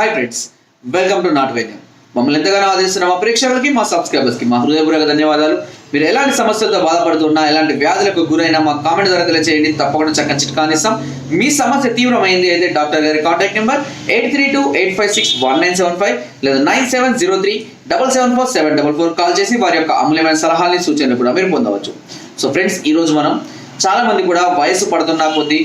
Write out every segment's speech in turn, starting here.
High friends welcome to నాట్ వైద్యం మమ్మల్ని ఎంతగానో ఆదరిస్తున్న మా ప్రేక్షకులకి మా సబ్స్క్రైబర్స్కి మా హృదయపూర్వక ధన్యవాదాలు. మీరు ఎలాంటి సమస్యలతో బాధపడుతున్నా ఎలాంటి వ్యాధులకు గురైనా మా కామెంట్ ద్వారా తెలియజేయండి తప్పకుండా చక్కని చిట్కాని ఇస్తాం. మీ సమస్య తీవ్రమైంది అయితే డాక్టర్ గారి contact number eight three two eight five six one nine seven five లేదా nine seven zero three double seven four seven double four call చేసి వారి యొక్క అమూల్యమైన సలహాలని సూచనలు కూడా మీరు పొందవచ్చు. సో ఫ్రెండ్స్ ఈరోజు మనం చాలామంది కూడా వయసు పడుతున్న కొద్దీ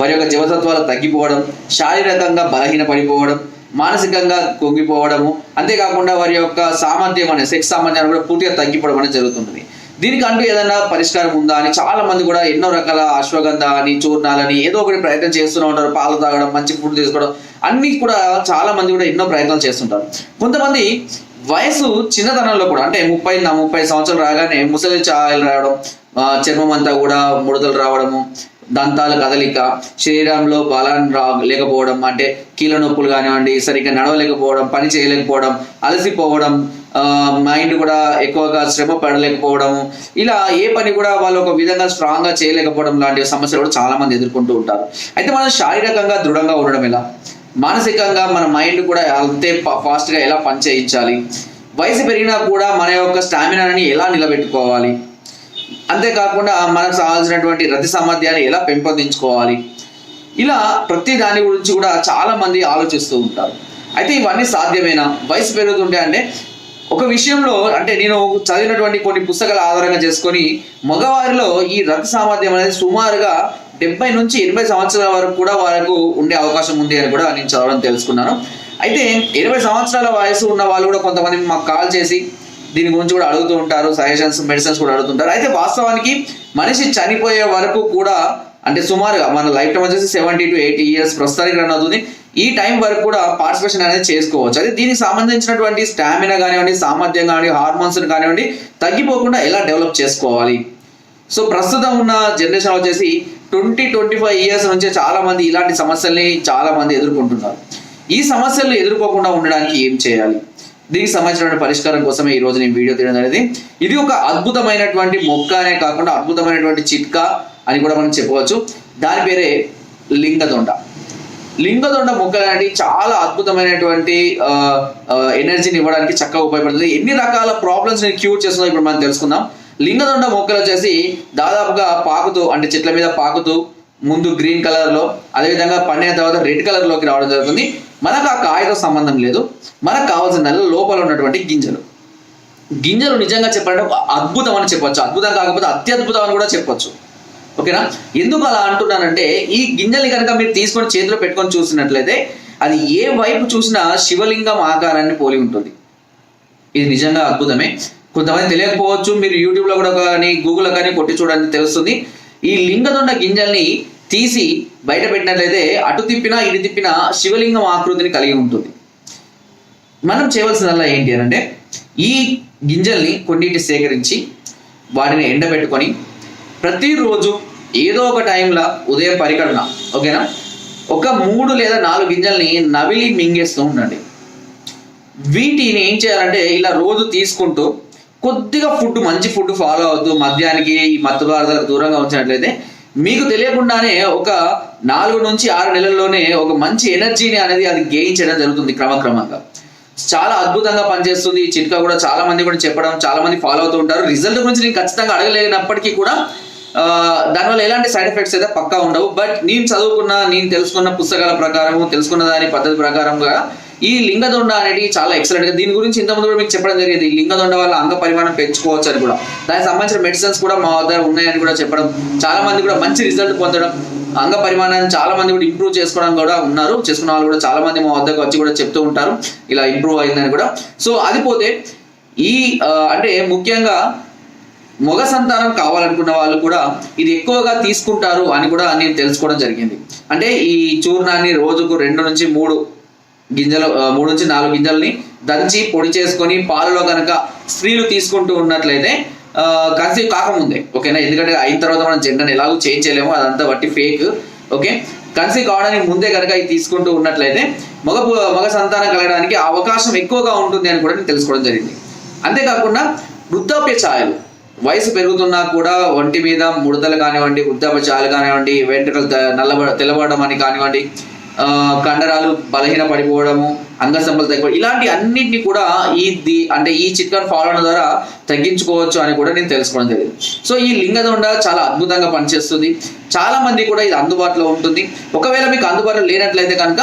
వారి యొక్క జీవతత్వాలు తగ్గిపోవడం శారీరకంగా బలహీన పడిపోవడం మానసికంగా కుంగిపోవడము అంతేకాకుండా వారి యొక్క సామర్థ్యం అనే సెక్స్ సామర్థ్యాన్ని కూడా పూర్తిగా తగ్గిపోవడం అనేది జరుగుతుంది. దీనికి అంటూ ఏదైనా పరిష్కారం ఉందా అని చాలా మంది కూడా ఎన్నో రకాల అశ్వగంధ అని చూర్ణాలని ఏదో ఒకటి ప్రయత్నం చేస్తూనే ఉంటారు. పాలు తాగడం మంచి ఫుడ్ తీసుకోవడం అన్ని కూడా చాలా మంది కూడా ఎన్నో ప్రయత్నాలు చేస్తుంటారు. కొంతమంది వయసు చిన్నతనంలో కూడా అంటే ముప్పై ముప్పై సంవత్సరాలు రాగానే ముసలి ఛాయలు రావడం చర్మం అంతా కూడా ముడతలు రావడము దంతాల కదలిక శరీరంలో బలం రా లేకపోవడం అంటే కీళ్ళ నొప్పులు కానివ్వండి సరిగ్గా నడవలేకపోవడం పని చేయలేకపోవడం అలసిపోవడం మైండ్ కూడా ఎక్కువగా శ్రమ పడలేకపోవడం ఇలా ఏ పని కూడా వాళ్ళు ఒక విధంగా స్ట్రాంగ్గా చేయలేకపోవడం లాంటి సమస్యలు కూడా చాలా మంది ఎదుర్కొంటూ ఉంటారు. అయితే మనం శారీరకంగా దృఢంగా ఉండడం ఎలా? మానసికంగా మన మైండ్ కూడా అంతే ఫా- ఫాస్ట్గా ఎలా పనిచేయించాలి? వయసు పెరిగినా కూడా మన యొక్క స్టామినాని ఎలా నిలబెట్టుకోవాలి? అంతేకాకుండా మనకు కావాల్సినటువంటి రతి సామర్థ్యాన్ని ఎలా పెంపొందించుకోవాలి? ఇలా ప్రతి దాని గురించి కూడా చాలా మంది ఆలోచిస్తూ ఉంటారు. అయితే ఇవన్నీ సాధ్యమేనా? వయసు పెరుగుతుంటే అంటే ఒక విషయంలో అంటే నేను చదివినటువంటి కొన్ని పుస్తకాల ఆధారంగా చేసుకొని మగవారిలో ఈ రక్త సామర్థ్యం అనేది సుమారుగా డెబ్బై నుంచి ఎనభై సంవత్సరాల వరకు కూడా వారికి ఉండే అవకాశం ఉంది అని కూడా నేను చదవడం తెలుసుకున్నాను. అయితే ఇరవై సంవత్సరాల వయసు ఉన్న వాళ్ళు కూడా కొంతమంది మాకు కాల్ చేసి దీని గురించి కూడా అడుగుతూ ఉంటారు సజెషన్స్ మెడిసిన్స్ కూడా అడుగుతుంటారు అయితే వాస్తవానికి మనిషి చనిపోయే వరకు కూడా అంటే సుమారుగా మన లైఫ్ టైం వచ్చేసి సెవెంటీ టు ఎయిటీ ఇయర్స్ ప్రస్తుతానికి రన్ అవుతుంది. ఈ టైం వరకు కూడా పార్టిసిపేషన్ అనేది చేసుకోవచ్చు. అయితే దీనికి సంబంధించినటువంటి స్టామినా కానివ్వండి సామర్థ్యం కానివ్వండి హార్మోన్స్ కానివ్వండి తగ్గిపోకుండా ఎలా డెవలప్ చేసుకోవాలి? సో ప్రస్తుతం ఉన్న జనరేషన్ వచ్చేసి ట్వంటీ ట్వంటీ ఫైవ్ ఇయర్స్ నుంచి చాలా మంది ఇలాంటి సమస్యల్ని చాలా మంది ఎదుర్కొంటున్నారు. ఈ సమస్యలు ఎదుర్కోకుండా ఉండడానికి ఏం చేయాలి? దీనికి సంబంధించిన పరిష్కారం కోసమే ఈ రోజు నేను వీడియో తీయడం అనేది. ఇది ఒక అద్భుతమైనటువంటి మొక్క అనే కాకుండా అద్భుతమైనటువంటి చిట్కా అని కూడా మనం చెప్పవచ్చు. దాని పేరే లింగదొండ. లింగదొండ మొక్కలు అనేవి చాలా అద్భుతమైనటువంటి ఎనర్జీని ఇవ్వడానికి చక్కగా ఉపయోగపడుతుంది. ఎన్ని రకాల ప్రాబ్లమ్స్ నేను క్యూర్ చేస్తుందో ఇప్పుడు మనం తెలుసుకుందాం. లింగదొండ మొక్కలు వచ్చేసి దాదాపుగా పాకుతూ అంటే చెట్ల మీద పాకుతూ ముందు గ్రీన్ కలర్లో అదేవిధంగా పండిన తర్వాత రెడ్ కలర్లోకి రావడం జరుగుతుంది. మనకు ఆ కాయతో సంబంధం లేదు. మనకు కావాల్సిన లోపల ఉన్నటువంటి గింజలు. గింజలు నిజంగా చెప్పాలంటే అద్భుతం అని చెప్పొచ్చు. అద్భుతం కాకపోతే అత్యద్భుతం అని కూడా చెప్పొచ్చు. ఓకేనా? ఎందుకు అలా అంటున్నానంటే ఈ గింజల్ని కనుక మీరు తీసుకొని చేతిలో పెట్టుకొని చూసినట్లయితే అది ఏ వైపు చూసినా శివలింగం ఆకారాన్ని పోలి ఉంటుంది. ఇది నిజంగా అద్భుతమే. కొంతమంది తెలియకపోవచ్చు మీరు యూట్యూబ్లో కూడా కానీ గూగుల్లో కానీ కొట్టి చూడండి తెలుస్తుంది. ఈ లింగదొండ గింజల్ని తీసి బయట పెట్టినట్లయితే అటు తిప్పినా ఇటు తిప్పినా శివలింగం ఆకృతిని కలిగి ఉంటుంది. మనం చేయవలసిందల్లా ఏంటి అని అంటే ఈ గింజల్ని కొన్నిటి సేకరించి వాటిని ఎండబెట్టుకొని ప్రతిరోజు ఏదో ఒక టైంలో ఉదయం పరికరణ ఓకేనా? ఒక మూడు లేదా నాలుగు గింజల్ని నవిలి మింగేస్తూ ఉండండి. వీటిని ఏం చేయాలంటే ఇలా రోజు తీసుకుంటూ కొద్దిగా ఫుడ్ మంచి ఫుడ్ ఫాలో అవుతూ మద్యానికి ఈ మత్తు పదార్థాలకు దూరంగా ఉంచినట్లయితే మీకు తెలియకుండానే ఒక నాలుగు నుంచి ఆరు నెలల్లోనే ఒక మంచి ఎనర్జీని అనేది అది గెయిన్ చేయడం జరుగుతుంది క్రమక్రమంగా. చాలా అద్భుతంగా పనిచేస్తుంది. ఈ చిట్కా కూడా చాలా మంది కూడా చెప్పడం చాలా మంది ఫాలో అవుతూ ఉంటారు. రిజల్ట్ గురించి నేను ఖచ్చితంగా అడగలేనప్పటికీ కూడా దానివల్ల ఎలాంటి సైడ్ ఎఫెక్ట్స్ అయితే పక్కా ఉండవు. బట్ నేను చదువుకున్న నేను తెలుసుకున్న పుస్తకాల ప్రకారము తెలుసుకున్న దాని పద్ధతి ప్రకారంగా ఈ లింగదొండ అనేది చాలా ఎక్సలెంట్గా దీని గురించి ఇంతకుముందు కూడా మీకు చెప్పడం జరిగింది. ఈ లింగదొండ వల్ల అంగ పరిమాణం పెంచుకోవచ్చు అని కూడా. దానికి సంబంధించిన మెడిసిన్స్ కూడా మా వద్ద ఉన్నాయని కూడా చెప్పడం చాలా మంది కూడా మంచి రిజల్ట్ పొందడం అంగ పరిమాణాన్ని చాలా మంది కూడా ఇంప్రూవ్ చేసుకోవడం కూడా ఉన్నారు. చేసుకున్న వాళ్ళు కూడా చాలా మంది మా వద్దకు వచ్చి కూడా చెప్తూ ఉంటారు. ఇలా ఇంప్రూవ్ అయిందని కూడా. సో అది పోతే ఈ అంటే ముఖ్యంగా మగ సంతానం కావాలనుకున్న వాళ్ళు కూడా ఇది ఎక్కువగా తీసుకుంటారు అని కూడా నేను తెలుసుకోవడం జరిగింది. అంటే ఈ చూర్ణాన్ని రోజుకు రెండు నుంచి మూడు గింజలు మూడు నుంచి నాలుగు గింజల్ని దంచి పొడి చేసుకొని పాలలో కనుక స్త్రీలు తీసుకుంటూ ఉన్నట్లయితే కన్సీవ్ కాకముందే ఓకేనా? ఎందుకంటే అయిన తర్వాత మనం జెండర్ని ఎలాగో చేంజ్ చేయలేము అదంతా బట్టి ఫేక్ ఓకే? కన్సీవ్ కావడానికి ముందే కనుక ఇది తీసుకుంటూ ఉన్నట్లయితే మగ మగ సంతానం కలగడానికి అవకాశం ఎక్కువగా ఉంటుంది అని కూడా నేను తెలుసుకోవడం జరిగింది. అంతేకాకుండా వృద్ధాప్య ఛాయలు వయసు పెరుగుతున్నా కూడా ఒంటి మీద ముడతలు కానివ్వండి వృద్ధాప్య ఛాయలు కానివ్వండి వెంట్రుకలు నల్లబ తెల్లబడడం అని కానివ్వండి కండరాలు బలహీన పడిపోవడము అంగసంబలు తగ్గిపోవడం ఇలాంటి అన్నింటినీ కూడా ఈ ది అంటే ఈ చిట్కాను ఫాలో అవడం ద్వారా తగ్గించుకోవచ్చు అని కూడా నేను తెలుసుకోవడం జరిగింది. సో ఈ లింగదొండ చాలా అద్భుతంగా పనిచేస్తుంది. చాలా మంది కూడా ఇది అందుబాటులో ఉంటుంది. ఒకవేళ మీకు అందుబాటులో లేనట్లయితే కనుక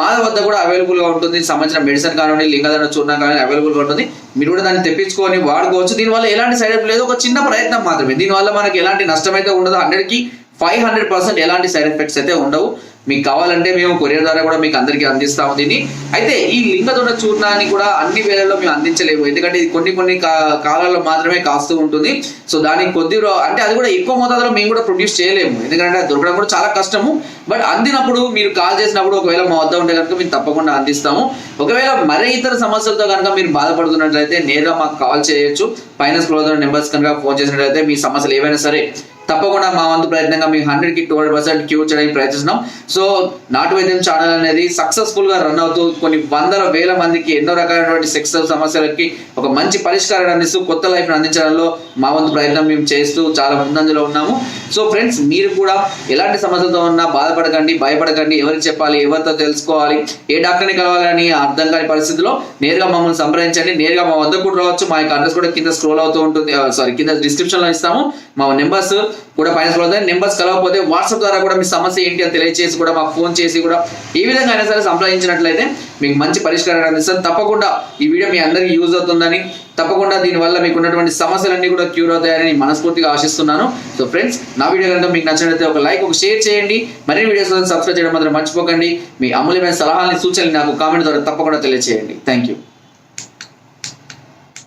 మా వద్ద కూడా అవైలబుల్గా ఉంటుంది. సంబంధించిన మెడిసిన్ కానివ్వండి లింగదొండ చూడడం కానీ అవైలబుల్గా ఉంటుంది. మీరు కూడా దాన్ని తెప్పించుకొని వాడుకోవచ్చు. దీనివల్ల ఎలాంటి సైడ్ ఎఫెక్ట్ లేదు. ఒక చిన్న ప్రయత్నం మాత్రమే. దీనివల్ల మనకి ఎలాంటి నష్టం అయితే ఉండదు హండ్రెడ్కి ఫైవ్ హండ్రెడ్ పర్సెంట్ ఎలాంటి సైడ్ ఎఫెక్ట్స్ అయితే ఉండవు. మీకు కావాలంటే మేము కొరియర్ ద్వారా కూడా మీకు అందరికీ అందిస్తాము దీన్ని. అయితే ఈ లింగదొండ చూర్ణాన్ని కూడా అన్ని వేళల్లో మేము అందించలేము. ఎందుకంటే ఇది కొన్ని కొన్ని కాలాల్లో మాత్రమే కాస్తూ ఉంటుంది. సో దానికి కొద్ది అంటే అది కూడా ఎక్కువ మోతాదులో మేము కూడా ప్రొడ్యూస్ చేయలేము. ఎందుకంటే దొరకడం కూడా చాలా కష్టము. బట్ అందినప్పుడు మీరు కాల్ చేసినప్పుడు ఒకవేళ మా వద్ద ఉంటే కనుక మేము తప్పకుండా అందిస్తాము. ఒకవేళ మరే ఇతర సమస్యలతో కనుక మీరు బాధపడుతున్నట్లయితే నేరుగా మాకు కాల్ చేయొచ్చు. పైన స్క్రోల్ నెంబర్స్ కనుక ఫోన్ చేసినట్లయితే మీ సమస్యలు ఏవైనా సరే తప్పకుండా మా వంతు ప్రయత్నంగా మీ హండ్రెడ్కి హండ్రెడ్ పర్సెంట్ క్యూర్ చేయడానికి ప్రయత్నిస్తున్నాం. సో నాటు వైద్యం ఛానల్ అనేది సక్సెస్ఫుల్గా రన్ అవుతూ కొన్ని వందల వేల మందికి ఎన్నో రకాలైనటువంటి సెక్స్ సమస్యలకి ఒక మంచి పరిష్కారాన్ని అందిస్తూ కొత్త లైఫ్ అందించడంలో మా వంతు ప్రయత్నం మేము చేస్తూ చాలా ముందంజలో ఉన్నాము. సో ఫ్రెండ్స్ మీరు కూడా ఎలాంటి సమస్యలతో ఉన్నా బాధపడకండి భయపడకండి. ఎవరికి చెప్పాలి ఎవరితో తెలుసుకోవాలి ఏ డాక్టర్ని కలవాలని అర్థం కాని పరిస్థితిలో నేరుగా మమ్మల్ని సంప్రదించండి. నేరుగా మా వద్ద కూడా రావచ్చు. మా యొక్క అడ్రస్ కూడా కింద స్క్రోల్ అవుతూ ఉంటుంది. సారీ కింద డిస్క్రిప్షన్లో ఇస్తాము. మా నెంబర్స్ కూడా పైన స్క్రోల్ అవుతాయి నెంబర్స్ కలవకపోతే వాట్సాప్ ద్వారా కూడా మీ సమస్య ఏంటి అని తెలియజేసి కూడా మాకు ఫోన్ చేసి కూడా ఏ విధంగా అయినా సరే సంప్రదించినట్లయితే మీకు మంచి పరిష్కారం అందిస్తాం తప్పకుండా ఈ వీడియో మీ అందరికీ యూజ్ అవుతుందని తప్పకుండా దీనివల్ల మీకు ఉన్నటువంటి సమస్యలన్నీ కూడా క్యూర్ అవుతాయని మనస్ఫూర్తిగా ఆశిస్తున్నాను. సో ఫ్రెండ్స్ నా వీడియో కనుక మీకు నచ్చినట్లయితే ఒక లైక్ ఒక షేర్ చేయండి. మరిన్ని వీడియోస్ సబ్స్క్రైబ్ చేయడం మాత్రం మర్చిపోకండి. మీ అమూల్యమైన సలహాలని సూచనలు నాకు కామెంట్ ద్వారా తప్పకుండా తెలియజేయండి థ్యాంక్ యూ